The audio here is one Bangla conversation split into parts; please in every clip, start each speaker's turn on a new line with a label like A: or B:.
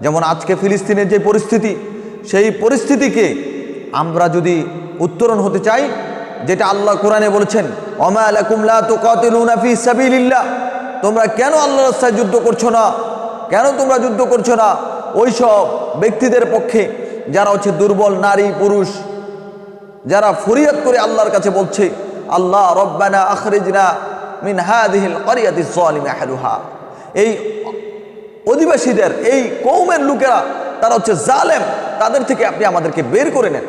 A: যেমন আজকে ফিলিস্তিনের যে পরিস্থিতি, সেই পরিস্থিতিকে আমরা যদি উত্তরণ হতে চাই, যেটা আল্লাহ কোরআনে বলেছেন সাবিলিল্লাহ। তোমরা কেন আল্লাহর রাস্তায় যুদ্ধ করছ না? কেন তোমরা যুদ্ধ করছ না? ওই সব ব্যক্তিদের পক্ষে যারা হচ্ছে দুর্বল নারী, পুরুষ, যারা ফরিয়াদ করে আল্লাহর কাছে বলছে, আল্লাহ রব্বানা আখরিজনা মিন হাদিহিল ক্বরিয়াতি যালিম আহলুহা। এই অধিবাসীদের, এই কৌমের লোকেরা, তারা হচ্ছে জালেম, তাদের থেকে আপনি আমাদেরকে বের করে নেন।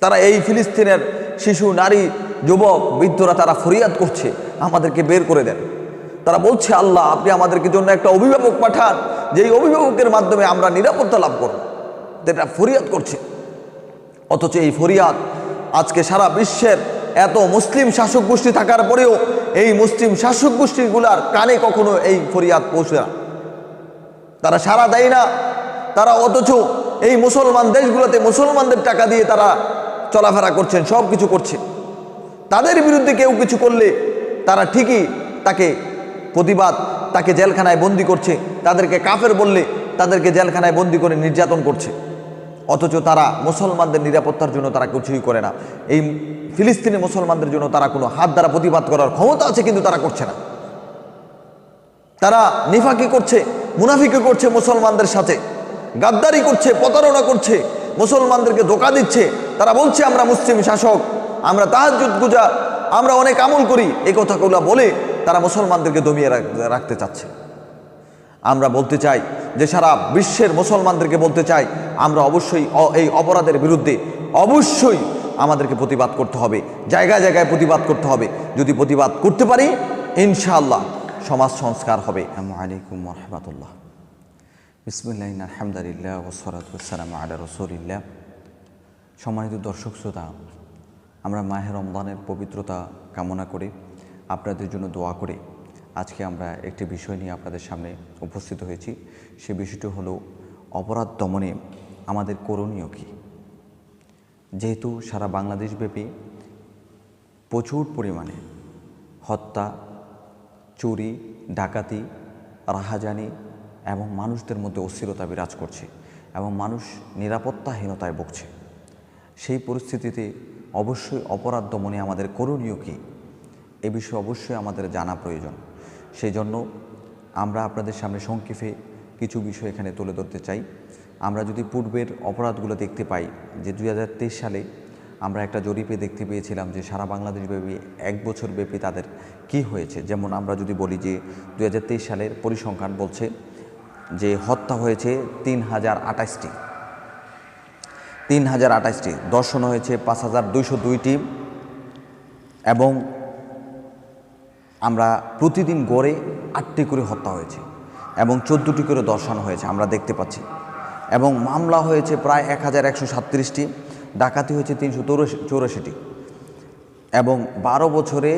A: তারা এই ফিলিস্তিনের শিশু, নারী, যুবক, বৃদ্ধরা তারা ফরিয়াদ করছে, আমাদেরকে বের করে দেন। তারা বলছে, আল্লাহ, আপনি আমাদেরকে জন্য একটা অভিভাবক পাঠান, যেই অভিভাবকের মাধ্যমে আমরা নিরাপত্তা লাভ করব। এটা ফরিয়াদ করছে। অথচ এই ফরিয়াদ আজকে সারা বিশ্বের এত মুসলিম শাসক গোষ্ঠী থাকার পরেও এই মুসলিম শাসক গোষ্ঠীগুলার কানে কখনো এই ফরিয়াদ পৌঁছে না। তারা সারা দেয় না, তারা অথচ এই মুসলমান দেশগুলোতে মুসলমানদের টাকা দিয়ে তারা চলাফেরা করছেন, সব কিছু করছে। তাদের বিরুদ্ধে কেউ কিছু করলে তারা ঠিকই তাকে প্রতিবাদ, তাকে জেলখানায় বন্দি করছে। তাদেরকে কাফের বললে তাদেরকে জেলখানায় বন্দি করে নির্যাতন করছে। অথচ তারা মুসলমানদের নিরাপত্তার জন্য তারা কিছুই করে না। এই ফিলিস্তিনি মুসলমানদের জন্য তারা কোনো হাত দ্বারা প্রতিবাদ করার ক্ষমতা আছে কিন্তু তারা করছে না। তারা নিফাকি করছে, মুনাফিকি করছে মুসলমানদের সাথে, গাদ্দারি করছে, প্রতারণা করছে, মুসলমানদেরকে ধোকা দিচ্ছে। তারা বলছে, আমরা মুসলিম শাসক, আমরা তাহাজুদ গুজার আমরা অনেক আমল করি। এই কথাগুলো বলে তারা মুসলমানদেরকে দমিয়ে রাখতে চাচ্ছে। আমরা বলতে চাই যে সারা বিশ্বের মুসলমানদেরকে বলতে চাই, আমরা অবশ্যই এই অপরাধের বিরুদ্ধে অবশ্যই আমাদেরকে প্রতিবাদ করতে হবে, জায়গায় জায়গায় প্রতিবাদ করতে হবে। যদি প্রতিবাদ করতে পারি, ইনশাআল্লাহ সমাজ সংস্কার হবে।
B: আলাইকুম রহমতুল্লাহ। বিসমুল্লাহ আলহামদুলিল্লাহ ওসরাতাম আলা রসুলিল্লাহ। সম্মানিত দর্শক শ্রোতা, আমরা মাহের রমদানের পবিত্রতা কামনা করে আপনাদের জন্য দোয়া করে আজকে আমরা একটি বিষয় নিয়ে আপনাদের সামনে উপস্থিত হয়েছি। সে বিষয়টি হলো, অপরাধ দমনে আমাদের করণীয় কী? যেহেতু সারা বাংলাদেশব্যাপী প্রচুর পরিমাণে হত্যা, চুরি, ডাকাতি, রাহাজানি এবং মানুষদের মধ্যে অস্থিরতা বিরাজ করছে এবং মানুষ নিরাপত্তাহীনতায় ভুগছে। সেই পরিস্থিতিতে অবশ্যই অপরাধ দমনে আমাদের করণীয় কী? এ বিষয়ে অবশ্যই আমাদের জানা প্রয়োজন। সেই জন্য আমরা আপনাদের সামনে সংক্ষেপে কিছু বিষয় এখানে তুলে ধরতে চাই। আমরা যদি পূর্বের অপরাধগুলো দেখতে পাই, যে দু হাজার তেইশ সালে আমরা একটা জরিপে দেখতে পেয়েছিলাম যে সারা বাংলাদেশ ব্যাপী এক বছর ব্যাপী তাদের কি হয়েছে। যেমন আমরা যদি বলি যে দু হাজার তেইশ সালের পরিসংখ্যান বলছে যে হত্যা হয়েছে তিন হাজার আঠাশটি। তিন হাজার আঠাশটি, দর্শন হয়েছে পাঁচ হাজার দুইশো দুইটি এবং আমরা প্রতিদিন গড়ে আটটি করে হত্যা হয়েছে এবং চোদ্দোটি করে দর্শন হয়েছে, আমরা দেখতে পাচ্ছি। এবং মামলা হয়েছে প্রায় এক হাজার একশো সাতত্রিশটি, ডাকাতি হয়েছে তিনশো চৌরাশিটি এবং বারো বছরে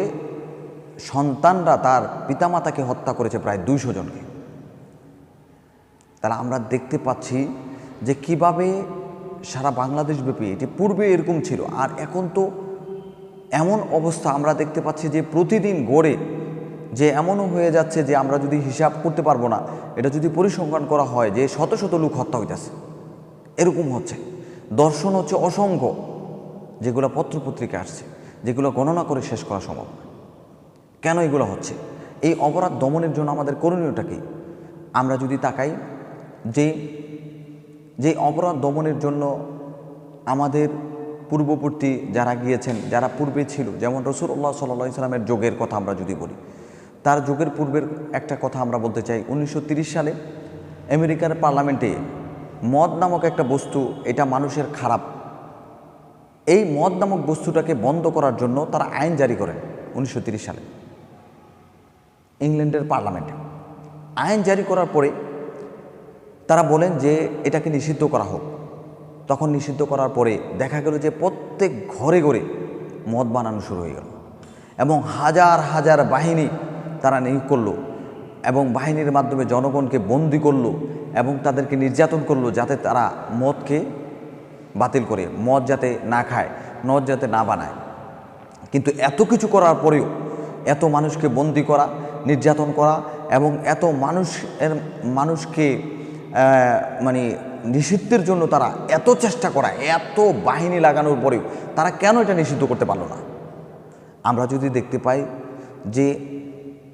B: সন্তানরা তার পিতামাতাকে হত্যা করেছে প্রায় দুইশো জনকে। তাহলে আমরা দেখতে পাচ্ছি যে কীভাবে সারা বাংলাদেশব্যাপী এটি পূর্বে এরকম ছিল। আর এখন তো এমন অবস্থা আমরা দেখতে পাচ্ছি যে প্রতিদিন গড়ে যে এমনও হয়ে যাচ্ছে যে আমরা যদি হিসাব করতে পারব না, এটা যদি পরিসংখ্যান করা হয় যে শত শত লোক হত্যা হইতেছে। এরকম হচ্ছে। দর্শন হচ্ছে অসংখ্য, যেগুলো পত্রপত্রিকা আসছে, যেগুলো গণনা করে শেষ করা সম্ভব কেন এগুলো হচ্ছে? এই অপরাধ দমনের জন্য আমাদের করণীয়টা কি? আমরা যদি তাকাই, যে যে অপরাধ দমনের জন্য আমাদের পূর্ববর্তী যারা গিয়েছেন, যারা পূর্বে ছিল, যেমন রসুল্লাহ সাল্লা ইসলামের যোগের কথা আমরা যদি বলি তার যুগের পূর্বের একটা কথা আমরা বলতে চাই। উনিশশো সালে আমেরিকার পার্লামেন্টে মদ নামক একটা বস্তু, এটা মানুষের খারাপ। এই মদ নামক বস্তুটাকে বন্ধ করার জন্য তারা আইন জারি করেন উনিশশো সালে। ইংল্যান্ডের পার্লামেন্টে। আইন জারি করার পরে তারা বলেন যে এটাকে নিষিদ্ধ করা হোক। তখন নিষিদ্ধ করার পরে দেখা গেল যে প্রত্যেক ঘরে ঘরে মদ বানানো শুরু হয়ে গেল। এবং হাজার হাজার বাহিনী তারা নিয়োগ করল এবং বাহিনীর মাধ্যমে জনগণকে বন্দি করল এবং তাদেরকে নির্যাতন করল যাতে তারা মদকে বাতিল করে, মদ যাতে না খায়, মদ যাতে না বানায়। কিন্তু এত কিছু করার পরেও এত মানুষকে বন্দি করা, নির্যাতন করা এবং এত মানুষের, মানুষকে
A: মানে নিষিদ্ধের জন্য তারা এত চেষ্টা করা, এত বাহিনী লাগানোর পরেও তারা কেন এটা নিষিদ্ধ করতে পারল না? আমরা যদি দেখতে পাই যে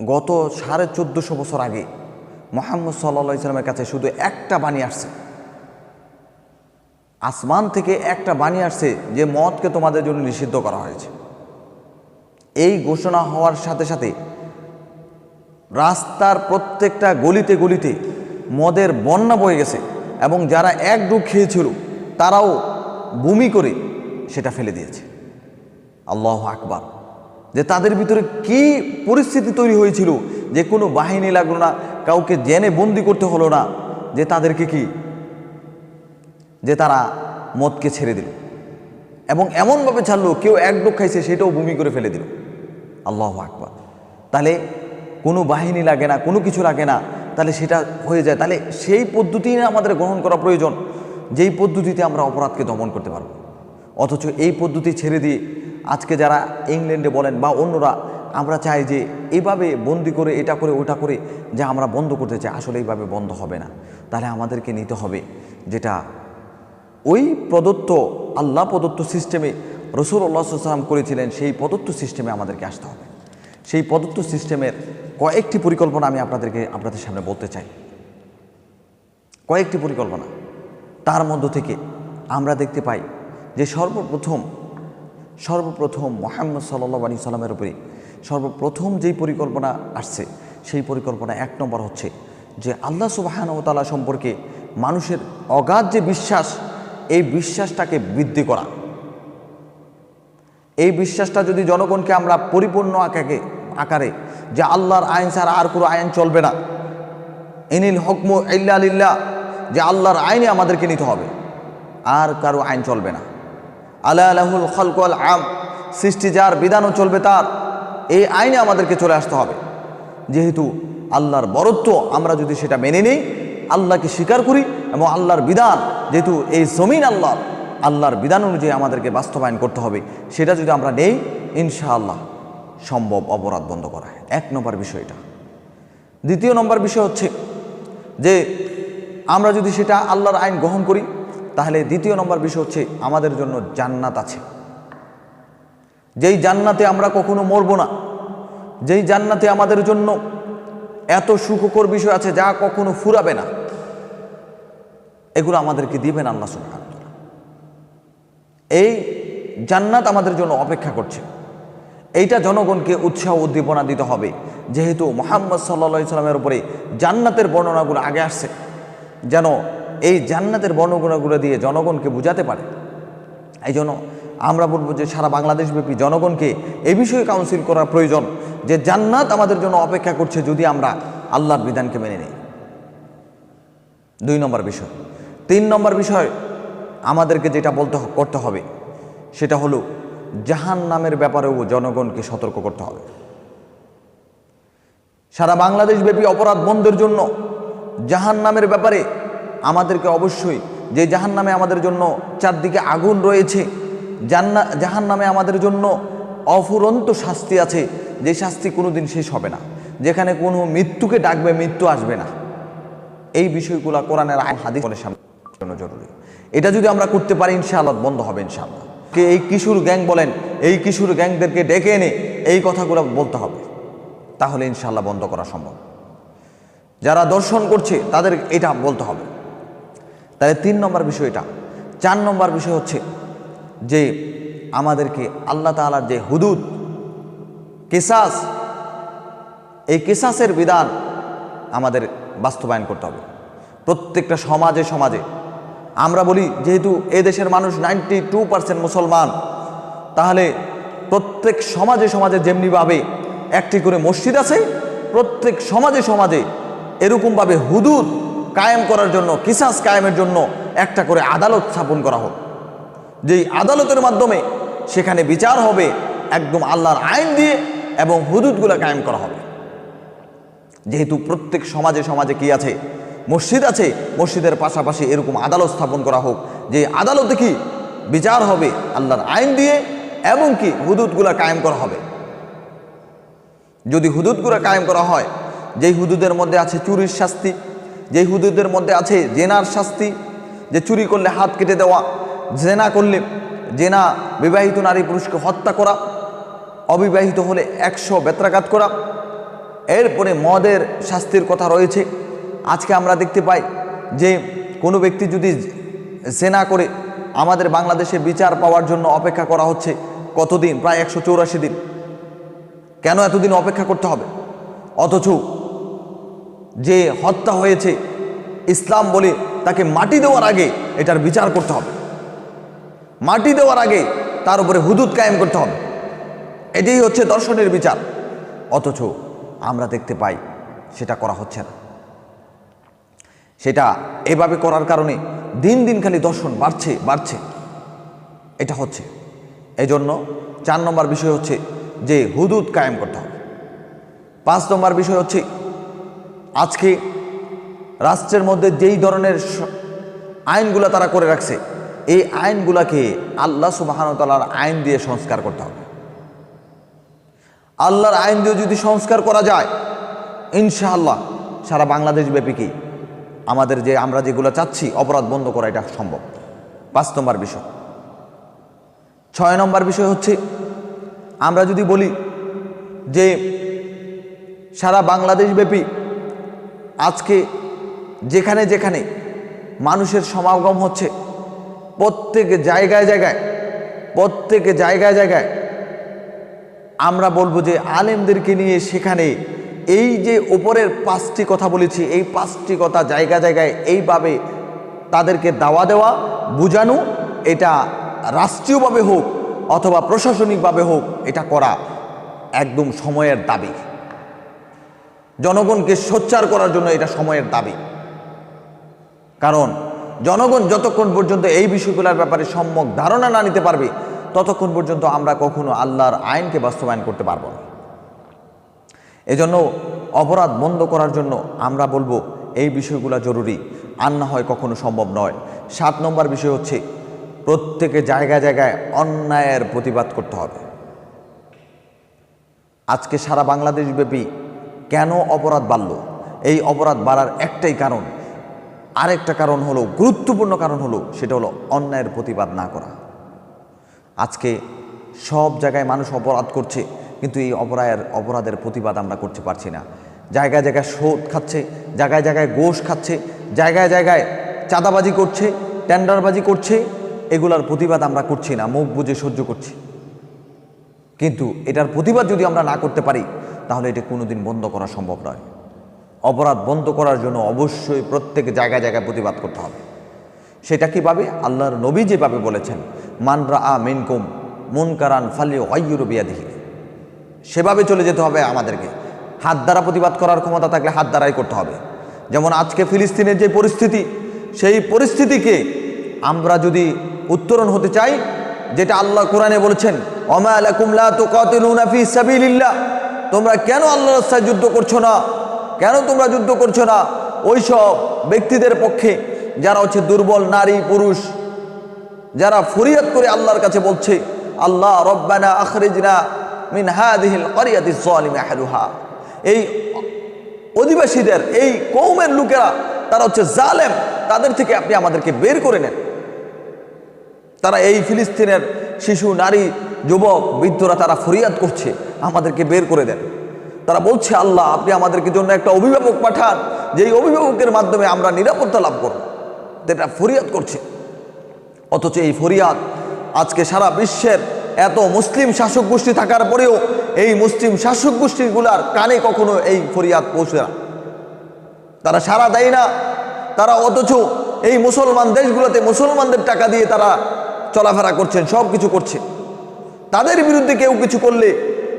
A: গত সাড়ে চোদ্দোশো বছর আগে মোহাম্মদ সাল্লা ইসলামের কাছে শুধু একটা বাণী আসছে। আসমান থেকে একটা বাণী আসছে যে মদকে তোমাদের জন্য নিষিদ্ধ করা হয়েছে। এই ঘোষণা হওয়ার সাথে সাথে রাস্তার প্রত্যেকটা গলিতে গলিতে মদের বন্যা বয়ে গেছে এবং যারা এক ডুব খেয়েছিল, তারাও বমি করে সেটা ফেলে দিয়েছে। আল্লাহ আকবার। যে তাদের ভিতরে কি পরিস্থিতি তৈরি হয়েছিল? যে কোনো বাহিনী লাগল না, কাউকে জেনে বন্দি করতে হলো না, যে তাদেরকে কি? যে তারা মদকে ছেড়ে দিল। এবং এমনভাবে ছাড়লো, কেউ এক ডোক খাইছে, সেটাও বমি করে ফেলে দিল। আল্লাহ আকবার। তাহলে কোনো বাহিনী লাগে না, কোনো কিছু লাগে না, তাহলে সেটা হয়ে যায়। তাহলে সেই পদ্ধতি আমাদের গ্রহণ করা প্রয়োজন, যেই পদ্ধতিতে আমরা অপরাধকে দমন করতে পারব। অথচ এই পদ্ধতি ছেড়ে দিয়ে আজকে যারা ইংল্যান্ডে বলেন বা অন্যরা, আমরা চাই যে এভাবে বন্দি করে, এটা করে, ওটা করে যে আমরা বন্ধ করতে চাই, আসলে এইভাবে বন্ধ হবে না। তাহলে আমাদেরকে নিতে হবে যেটা ওই প্রদত্ত, আল্লাহ প্রদত্ত সিস্টেমে রসুল আল্লাহ সাল্লাম করেছিলেন, সেই প্রদত্ত সিস্টেমে আমাদেরকে আসতে হবে। সেই প্রদত্ত সিস্টেমের কয়েকটি পরিকল্পনা আমি আপনাদেরকে, আপনাদের সামনে বলতে চাই। কয়েকটি পরিকল্পনা। তার মধ্য থেকে আমরা দেখতে পাই যে সর্বপ্রথম সর্বপ্রথম মোহাম্মদ সাল্লাহ আলী সাল্লামের উপরে সর্বপ্রথম যেই পরিকল্পনা আসছে, সেই পরিকল্পনা এক নম্বর হচ্ছে যে আল্লাহ সুবাহানতালা সম্পর্কে মানুষের অগাধ যে বিশ্বাস, এই বিশ্বাসটাকে বৃদ্ধি করা। এই বিশ্বাসটা যদি জনগণকে আমরা পরিপূর্ণ আকারে আকারে যে আল্লাহর আইন ছাড়া আর কোনো আইন চলবে না ইনিল হকমু ইল্লা যে আল্লাহর আইনে আমাদেরকে নিতে হবে, আর কারও আইন চলবে না। আল্লাহ আলাহুল খলকল আম সৃষ্টি যার বিধানও চলবে তার। এই আইনে আমাদেরকে চলে আসতে হবে। যেহেতু আল্লাহর বরত্ব, আমরা যদি সেটা মেনে নিই, আল্লাহকে স্বীকার করি এবং আল্লাহর বিধান, যেহেতু এই জমিন আল্লাহর আল্লাহর বিধান অনুযায়ী আমাদেরকে বাস্তবায়ন করতে হবে, সেটা যদি আমরা নেই, ইনশাআল্লাহ সম্ভব অপরাধ বন্ধ করা এক নম্বর বিষয়টা দ্বিতীয় নম্বর বিষয় হচ্ছে যে, আমরা যদি সেটা আল্লাহর আইন গ্রহণ করি তাহলে দ্বিতীয় নম্বর বিষয় হচ্ছে আমাদের জন্য জান্নাত আছে যেই জান্নাতে আমরা কখনো মরব না, যেই জান্নাতে আমাদের জন্য এত সুখকর বিষয় আছে যা কখনো ফুরাবে না, এগুলো আমাদেরকে দিবেন আল্লাহ তাআলা। এই জান্নাত আমাদের জন্য অপেক্ষা করছে এইটা জনগণকে উৎসাহ উদ্দীপনা দিতে হবে, যেহেতু মোহাম্মদ সাল্লা সাল্লামের উপরে জান্নাতের বর্ণনাগুলো আগে আসছে, যেন এই জান্নাতের বর্ণনাগুলো দিয়ে জনগণকে বুঝাতে পারে। এই জন্য আমরা বলব যে সারা বাংলাদেশব্যাপী জনগণকে এ বিষয়ে কাউন্সিল করা প্রয়োজন যে জান্নাত আমাদের জন্য অপেক্ষা করছে যদি আমরা আল্লাহর বিধানকে মেনে নিই। দুই নম্বর বিষয়। তিন নম্বর বিষয় আমাদেরকে যেটা বলতে করতে হবে সেটা হলো জাহান নামের ব্যাপারেও জনগণকে সতর্ক করতে হবে। সারা বাংলাদেশব্যাপী অপরাধ বন্ধের জন্য জাহান নামের ব্যাপারে আমাদেরকে অবশ্যই যে জাহান নামে আমাদের জন্য চারদিকে আগুন রয়েছে, জান্না জাহান নামে আমাদের জন্য অফুরন্ত শাস্তি আছে, যে শাস্তি কোনোদিন শেষ হবে না। যেখানে কোনো মৃত্যুকে ডাকবে, মৃত্যু আসবে না। এই বিষয়গুলো কোরআনের হাদিস বলে সামনে জন্য জরুরি। এটা যদি আমরা করতে পারি, ইনশাআল্লাহ বন্ধ হবে, ইনশাআল্লাহ। কে এই কিশোর গ্যাং বলেন, এই কিশোর গ্যাংদেরকে ডেকে এনে এই কথাগুলো বলতে হবে। তাহলে ইনশাআল্লাহ বন্ধ করা সম্ভব। যারা দর্শন করছে, তাদের এটা বলতে হবে। তাহলে তিন নম্বর বিষয়টা চার নম্বর বিষয় হচ্ছে যে আমাদেরকে আল্লাহ তাআলার যে হুদুদ, কেসাস, এই কেসাসের বিধান আমাদের বাস্তবায়ন করতে হবে। প্রত্যেকটা সমাজে সমাজে। আমরা বলি, যেহেতু এ দেশের মানুষ নাইনটি টু পার্সেন্ট মুসলমান, তাহলে প্রত্যেক সমাজে সমাজে যেমনিভাবে একটি করে মসজিদ আছে, প্রত্যেক সমাজে সমাজে এরকমভাবে হুদুদ কায়েম করার জন্য, কিসাস কায়েমের জন্য একটা করে আদালত স্থাপন করা হোক। যেই আদালতের মাধ্যমে সেখানে বিচার হবে, একদম আল্লাহর আইন দিয়ে এবং হুদুদগুলো কায়েম করা হবে। যেহেতু প্রত্যেক সমাজে সমাজে কি আছে? মসজিদ আছে, মসজিদের পাশাপাশি এরকম আদালত স্থাপন করা হোক। যে আদালতে কি বিচার হবে আল্লাহর আইন দিয়ে এবং কি হুদুদগুলা কায়েম করা হবে। যদি হুদুদগুলা কায়েম করা হয়, যেই হুদুদের মধ্যে আছে চুরির শাস্তি যে হুদুদের মধ্যে আছে জেনার শাস্তি, যে চুরি করলে হাত কেটে দেওয়া, জেনা করলে জেনা বিবাহিত নারী পুরুষকে হত্যা করা, অবিবাহিত হলে একশো বেত্রাঘাত করা, এরপরে মদের শাস্তির কথা রয়েছে। আজকে আমরা দেখতে পাই যে কোনো ব্যক্তি যদি জেনা করে আমাদের বাংলাদেশে বিচার পাওয়ার জন্য অপেক্ষা করা হচ্ছে, কতদিন? প্রায় একশো চৌরাশি দিন। কেন এতদিন অপেক্ষা করতে হবে? অথচ যে হত্যা হয়েছে, ইসলাম বলে তাকে মাটি দেওয়ার আগে এটার বিচার করতে হবে। মাটি দেওয়ার আগে তার উপরে হুদুদ কায়েম করতে হবে। এটাই হচ্ছে দর্শনের বিচার। অথচ আমরা দেখতে পাই সেটা করা হচ্ছে না। সেটা এভাবে করার কারণে দিন দিন খালি দর্শন বাড়ছে বাড়ছে। এটা হচ্ছে। এজন্য চার নম্বর বিষয় হচ্ছে যে হুদুদ কায়েম করতে হবে। পাঁচ নম্বর বিষয় হচ্ছে আজকে রাষ্ট্রের মধ্যে যেই ধরনের আইনগুলো তারা করে রাখছে, এই আইনগুলাকে আল্লাহ সুবাহানতালার আইন দিয়ে সংস্কার করতে হবে। আল্লাহর আইন দিয়ে যদি সংস্কার করা যায়, ইনশাআল্লাহ সারা বাংলাদেশ ব্যাপী আমাদের যে, আমরা যেগুলো চাচ্ছি, অপরাধ বন্ধ করা এটা সম্ভব। পাঁচ নম্বর বিষয়। ছয় নম্বর বিষয় হচ্ছে, আমরা যদি বলি যে সারা বাংলাদেশ ব্যাপী আজকে যেখানে যেখানে মানুষের সমাগম হচ্ছে, প্রত্যেক জায়গায় জায়গায়, প্রত্যেক জায়গায় জায়গায় আমরা বলব যে আলেমদেরকে নিয়ে সেখানে এই যে উপরের পাঁচটি কথা বলেছি, এই পাঁচটি কথা জায়গা জায়গায় এইভাবে তাদেরকে দাওয়া দেওয়া, বুঝানো, এটা রাষ্ট্রীয়ভাবে হোক অথবা প্রশাসনিকভাবে হোক, এটা করা একদম সময়ের দাবি। জনগণকে সোচ্চার করার জন্য এটা সময়ের দাবি। কারণ জনগণ যতক্ষণ পর্যন্ত এই বিষয়গুলোর ব্যাপারে সম্যক ধারণা না নিতে পারবে, ততক্ষণ পর্যন্ত আমরা কখনো আল্লাহর আইনকে বাস্তবায়ন করতে পারব না। এজন্য অপরাধ বন্ধ করার জন্য আমরা বলব, এই বিষয়গুলো জরুরি, আর না হয় কখনো সম্ভব নয়। সাত নম্বর বিষয় হচ্ছে, প্রত্যেকে জায়গায় জায়গায় অন্যায়ের প্রতিবাদ করতে হবে। আজকে সারা বাংলাদেশ ব্যাপী কেন অপরাধ বাড়ল? এই অপরাধ বাড়ার একটাই কারণ, আরেকটা কারণ হলো, গুরুত্বপূর্ণ কারণ হলো, সেটা হলো অন্যায়ের প্রতিবাদ না করা। আজকে সব জায়গায় মানুষ অপরাধ করছে, কিন্তু এই অপরাধের অপরাধের প্রতিবাদ আমরা করতে পারছি না। জায়গায় জায়গায় সুদ খাচ্ছে, জায়গায় জায়গায় গোশ খাচ্ছে, জায়গায় জায়গায় চাঁদাবাজি করছে, টেন্ডারবাজি করছে, এগুলার প্রতিবাদ আমরা করছি না, মুখ বুঝে সহ্য করছি। কিন্তু এটার প্রতিবাদ যদি আমরা না করতে পারি তাহলে এটা কোনোদিন বন্ধ করা সম্ভব নয়। অপরাধ বন্ধ করার জন্য অবশ্যই প্রত্যেক জায়গায় জায়গায় প্রতিবাদ করতে হবে। সেটা কীভাবে আল্লাহর নবী যেভাবে বলেছেন মানরা আ মিনকুম মুনকারান ফালিও অয়ুর বিয়াদিহি। সেভাবে চলে যেতে হবে আমাদেরকে। হাত দ্বারা প্রতিবাদ করার ক্ষমতা থাকলে হাত দ্বারাই করতে হবে। যেমন আজকে ফিলিস্তিনের যে পরিস্থিতি, সেই পরিস্থিতিকে আমরা যদি উত্তরণ হতে চাই, যেটা আল্লাহ কোরআনে বলেছেন অমায়ালা কুমলা লা তুকাতিলুনা ফি সাবিলিল্লাহ। তোমরা কেন আল্লাহর রাস্তায় যুদ্ধ করছ না? কেন তোমরা যুদ্ধ করছ না? ওইসব ব্যক্তিদের পক্ষে যারা হচ্ছে দুর্বল নারী, পুরুষ, যারা ফরিয়াদ করে আল্লাহর কাছে বলছে, আল্লাহ রব্বানা আখরিজনা মিন হাদিহিল করিয়াতি জালিম আহলুহা এই অধিবাসীদের, এই কৌমের লোকেরা, তারা হচ্ছে জালেম, তাদের থেকে আপনি আমাদেরকে বের করে নেন। তারা এই ফিলিস্তিনের শিশু, নারী যুবক, বৃদ্ধরা তারা ফরিয়াদ করছে, আমাদেরকে বের করে দেন। তারা বলছে, আল্লাহ, আপনি আমাদেরকে জন্য একটা অভিভাবক পাঠান, যেই অভিভাবকের মাধ্যমে আমরা নিরাপত্তা লাভ করব। এটা ফরিয়াদ করছে। অথচ এই ফরিয়াদ আজকে সারা বিশ্বের এত মুসলিম শাসক গোষ্ঠী থাকার পরেও এই মুসলিম শাসক গোষ্ঠীগুলার কানে কখনো এই ফরিয়াদ পৌঁছে না। তারা সারা দেয় না। তারা অথচ এই মুসলমান দেশগুলোতে মুসলমানদের টাকা দিয়ে তারা চলাফেরা করছেন সব কিছু করছে। তাদের বিরুদ্ধে কেউ কিছু করলে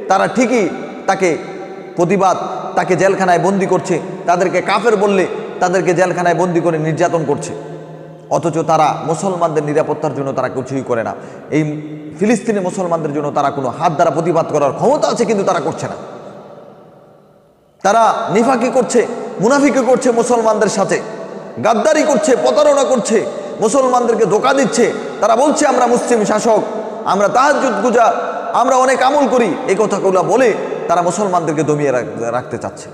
A: তারা ঠিকই তাকে প্রতিবাদ, তাকে জেলখানায় বন্দি করছে। তাদেরকে কাফের বললে তাদেরকে জেলখানায় বন্দি করে নির্যাতন করছে। অথচ তারা মুসলমানদের নিরাপত্তার জন্য তারা কিছুই করে না। এই ফিলিস্তিনি মুসলমানদের জন্য তারা কোনো হাত দ্বারা প্রতিবাদ করার ক্ষমতা আছে কিন্তু তারা করছে না। তারা নিফাকি করছে, মুনাফিকি করছে মুসলমানদের সাথে। গাদ্দারি করছে, প্রতারণা করছে, মুসলমানদেরকে ধোকা দিচ্ছে। তারা বলছে, আমরা মুসলিম শাসক আমরা তাহাজুদ গুজা, আমরা অনেক আমল করি। এই কথাগুলো বলে তারা মুসলমানদেরকে দমিয়ে রাখতে চাচ্ছে।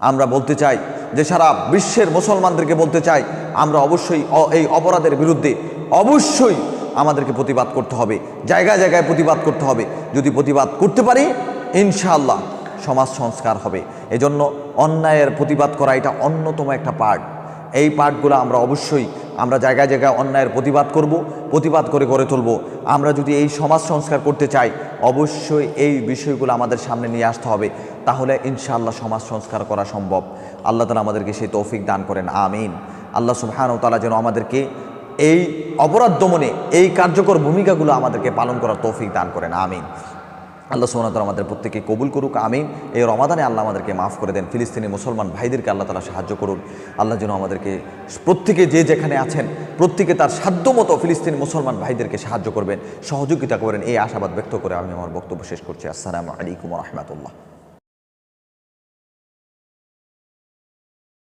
A: আমরা বলতে চাই যে সারা বিশ্বের মুসলমানদেরকে বলতে চাই, আমরা অবশ্যই এই অপরাধের বিরুদ্ধে অবশ্যই আমাদেরকে প্রতিবাদ করতে হবে। জায়গায় জায়গায় প্রতিবাদ করতে হবে। যদি প্রতিবাদ করতে পারি, ইনশাআল্লাহ সমাজ সংস্কার হবে। এজন্য অন্যায়ের প্রতিবাদ করা এটা অন্যতম একটা পার্ট এই পাঠগুলো আমরা অবশ্যই আমরা জায়গায় জায়গায় অন্যায়ের প্রতিবাদ করব, প্রতিবাদ করে গড়ে তুলব। আমরা যদি এই সমাজ সংস্কার করতে চাই, অবশ্যই এই বিষয়গুলো আমাদের সামনে নিয়ে আসতে হবে। তাহলে ইনশাআল্লাহ সমাজ সংস্কার করা সম্ভব। আল্লাহ তালা আমাদেরকে সেই তৌফিক দান করেন, আমিন। আল্লাহ সুবহান তালা যেন আমাদেরকে এই অপরাধ দমনে এই কার্যকর ভূমিকাগুলো আমাদেরকে পালন করার তৌফিক দান করেন, আমিন। আল্লাহ সোনাতর আমাদের প্রত্যেকে কবুল করুক, আমিন। এই রমাদানে আল্লাহ আমাদেরকে মাফ করে দেন, ফিলিস্তিনি মুসলমান ভাইদেরকে আল্লাহ তালা সাহায্য করুন। আল্লাহ যেন আমাদেরকে প্রত্যেকে যে যেখানে আছেন, প্রত্যেকে তার সাধ্যমতো ফিলিস্তিনি মুসলমান ভাইদেরকে সাহায্য করবেন, সহযোগিতা করেন। এই আশাবাদ ব্যক্ত করে আমি আমার বক্তব্য শেষ করছি। আসসালামু আলাইকুম রহমতুল্লাহ।